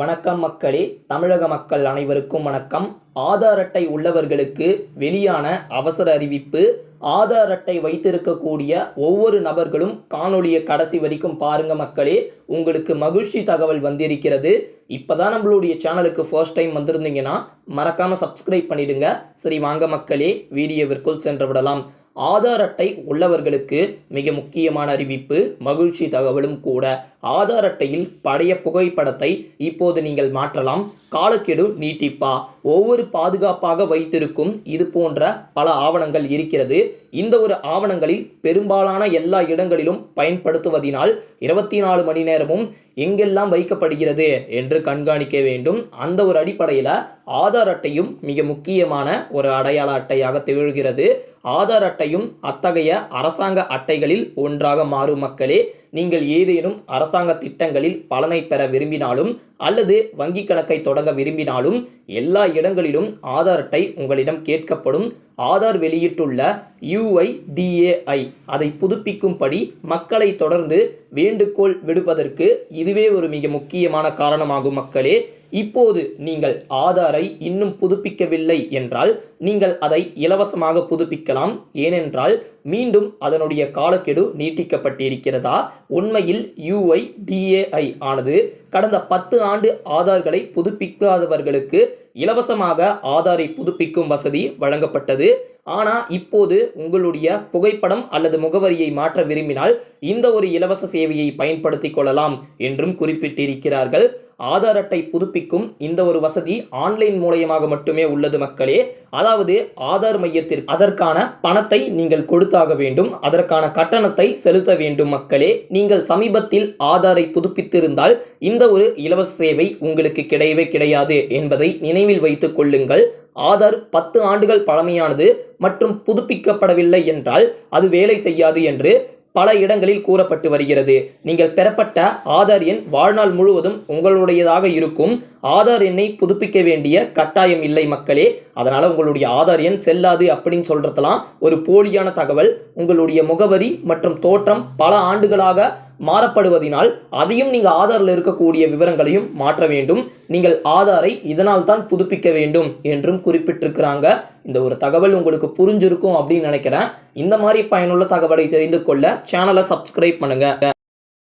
வணக்கம் மக்களே தமிழக மக்கள் அனைவருக்கும் வணக்கம். ஆதார் அட்டை உள்ளவர்களுக்கு வெளியான அவசர அறிவிப்பு. ஆதார் அட்டை வைத்திருக்கக்கூடிய ஒவ்வொரு நபர்களும் காணொளியை கடைசி வரைக்கும் பாருங்க மக்களே. உங்களுக்கு மகிழ்ச்சி தகவல் வந்திருக்கிறது. இப்போதான் நம்மளுடைய சேனலுக்கு ஃபர்ஸ்ட் டைம் வந்திருந்தீங்கன்னா மறக்காமல் சப்ஸ்கிரைப் பண்ணிடுங்க. சரி வாங்க மக்களே வீடியோவிற்குள் சென்று விடலாம். ஆதார் அட்டை உள்ளவர்களுக்கு மிக முக்கியமான அறிவிப்பு மகிழ்ச்சி தகவலும் கூட. ஆதார் அட்டையில் பழைய புகைப்படத்தை இப்போது நீங்கள் மாற்றலாம். காலக்கெடு நீட்டிப்பா. ஒவ்வொரு பாதுகாப்பாக வைத்திருக்கும் இது போன்ற பல ஆவணங்கள் இருக்கிறது. இந்த ஒரு ஆவணங்களில் பெரும்பாலான எல்லா இடங்களிலும் பயன்படுத்துவதினால் இருபத்தி நாலு மணி நேரமும் எங்கெல்லாம் வைக்கப்படுகிறது என்று கண்காணிக்க வேண்டும். அந்த ஒரு அடிப்படையில் ஆதார் அட்டையும் மிக முக்கியமான ஒரு அடையாள அட்டையாக திகழ்கிறது. ஆதார் அட்டையும் அத்தகைய அரசாங்க அட்டைகளில் ஒன்றாக மாறும் மக்களே நீங்கள் ஏதேனும் அரசாங்க திட்டங்களில் பலனை பெற விரும்பினாலும் அல்லது வங்கி கணக்கை தொடங்க விரும்பினாலும் எல்லா இடங்களிலும் ஆதார் அட்டை உங்களிடம் கேட்கப்படும். ஆதார் வெளியிட்டுள்ள யுஐடிஏஐ அதை புதுப்பிக்கும்படி மக்களை தொடர்ந்து வேண்டுகோள் விடுப்பதற்கு இதுவே ஒரு மிக முக்கியமான காரணமாகும் மக்களே. இப்போது நீங்கள் ஆதாரை இன்னும் புதுப்பிக்கவில்லை என்றால் நீங்கள் அதை இலவசமாக புதுப்பிக்கலாம். ஏனென்றால் மீண்டும் அதனுடைய காலக்கெடு நீட்டிக்கப்பட்டிருக்கிறதா? உண்மையில் யுஐடிஏஐ ஆனது கடந்த பத்து ஆண்டு ஆதார்களை புதுப்பிக்காதவர்களுக்கு இலவசமாக ஆதாரை புதுப்பிக்கும் வசதி வழங்கப்பட்டது. ஆனால் இப்போது உங்களுடைய புகைப்படம் அல்லது முகவரியை மாற்ற விரும்பினால் இந்த ஒரு இலவச சேவையை பயன்படுத்திக் கொள்ளலாம் என்றும் குறிப்பிட்டிருக்கிறார்கள். ஆதார் அட்டை புதுப்பிக்கும் இந்த ஒரு வசதி ஆன்லைன் மூலயமாக மட்டுமே உள்ளது மக்களே. அதாவது ஆதார் மையத்திற்கு அதற்கான பணத்தை நீங்கள் கொடுத்தாக வேண்டும். அதற்கான கட்டணத்தை செலுத்த வேண்டும் மக்களே. நீங்கள் சமீபத்தில் ஆதாரை புதுப்பித்திருந்தால் இந்த ஒரு இலவச சேவை உங்களுக்கு கிடையவே கிடையாது என்பதை நினைவில் வைத்துக் கொள்ளுங்கள். ஆதார் பத்து ஆண்டுகள் பழமையானது மற்றும் புதுப்பிக்கப்படவில்லை என்றால் அது வேலை செய்யாது என்று பல இடங்களில் கூறப்பட்டு வருகிறது. நீங்கள் பெறப்பட்ட ஆதார் எண் வாழ்நாள் முழுவதும் உங்களுடையதாக இருக்கும். ஆதார் எண்ணை புதுப்பிக்க வேண்டிய கட்டாயம் இல்லை மக்களே. அதனால் உங்களுடைய ஆதார் எண் செல்லாது அப்படின்னு சொல்கிறதெல்லாம் ஒரு போலியான தகவல். உங்களுடைய முகவரி மற்றும் தோற்றம் பல ஆண்டுகளாக மாறப்படுவதினால் அதையும் நீங்கள் ஆதாரில் இருக்கக்கூடிய விவரங்களையும் மாற்ற வேண்டும். நீங்கள் ஆதாரை இதனால் தான் புதுப்பிக்க வேண்டும் என்றும் குறிப்பிட்டிருக்கிறாங்க. இந்த ஒரு தகவல் உங்களுக்கு புரிஞ்சிருக்கும் அப்படின்னு நினைக்கிறேன். இந்த மாதிரி பயனுள்ள தகவலை தெரிந்து கொள்ள சேனலை சப்ஸ்கிரைப் பண்ணுங்கள்